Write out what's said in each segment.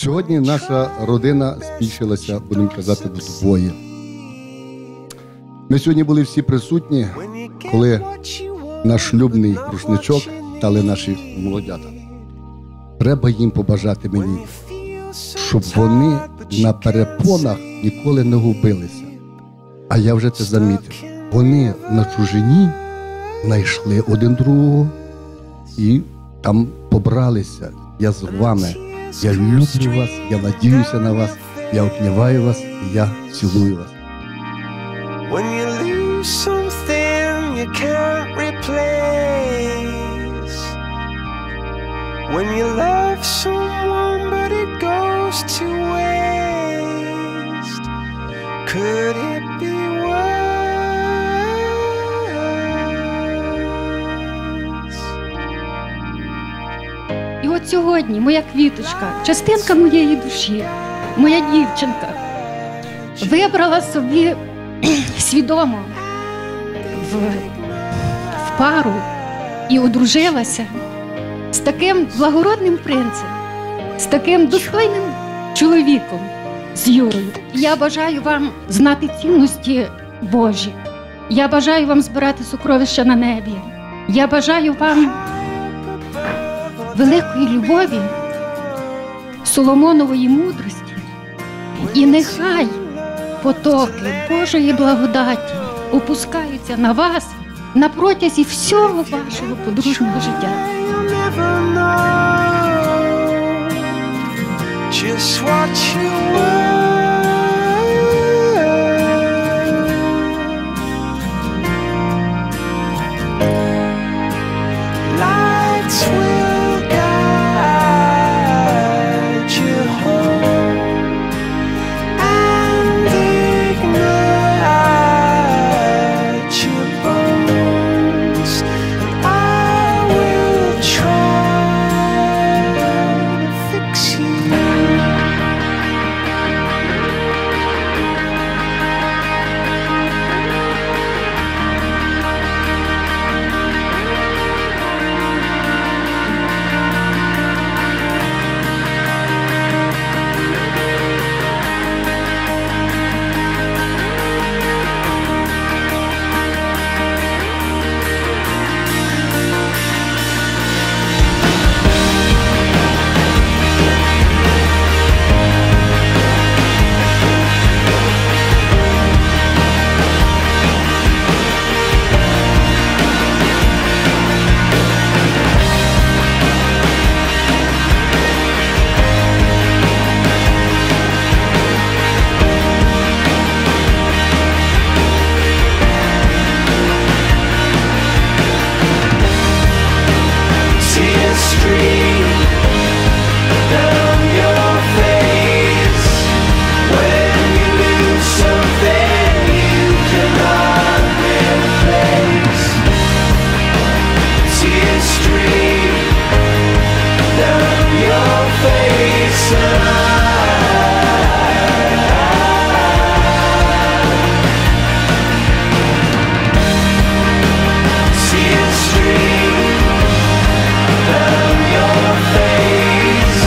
Сьогодні наша родина збільшилася, будемо казати, вдвоє. Ми сьогодні були всі присутні, коли наш шлюбний рушничок дали наші молодята. Треба їм побажати мені, щоб вони на перепонах ніколи не губилися. А я вже це замітив. Вони на чужині знайшли один другого і там побралися. Я з вами. Я люблю вас, я надіюся на вас, я обнімаю вас і я цілую вас. When you lose something you can't replace. When you love someone but it goes to waste. Could it от сьогодні моя квіточка, частинка моєї душі, моя дівчинка, вибрала собі свідомо в, в пару і одружилася з таким благородним принцем, з таким достойним чоловіком, з Юрою. Я бажаю вам знати цінності Божі. Я бажаю вам збирати сокровища на небі. Я бажаю вам великої любові, Соломонової мудрості, і нехай потоки Божої благодаті опускаються на вас на протязі всього вашого подружнього життя. Face and I tears stream down your face.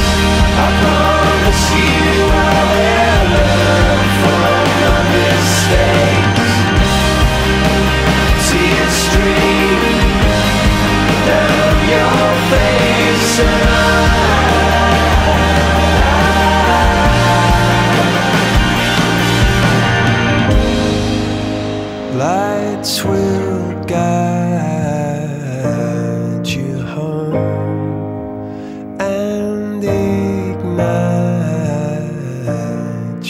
I promise you I will learn from your mistakes. Tears stream down your face, lights will guide you home and ignite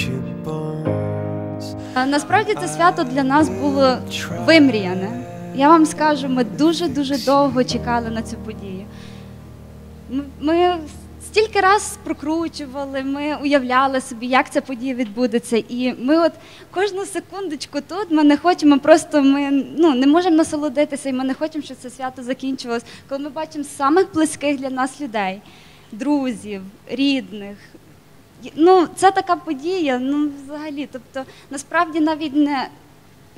your bones. Насправді це свято для нас було вимріяне. Я вам скажу, ми дуже-дуже довго чекали на цю подію. Ми стільки раз прокручували, ми уявляли собі, як ця подія відбудеться. І ми от кожну секундочку тут ми не хочемо, просто ми ну, не можемо насолодитися, і ми не хочемо, щоб це свято закінчилось. Коли ми бачимо самих близьких для нас людей, друзів, рідних, ну, це така подія, ну, взагалі. Тобто, насправді навіть не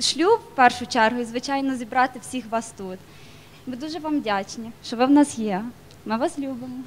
шлюб в першу чергу, і, звичайно, зібрати всіх вас тут. Ми дуже вам вдячні, що ви в нас є. Ми вас любимо.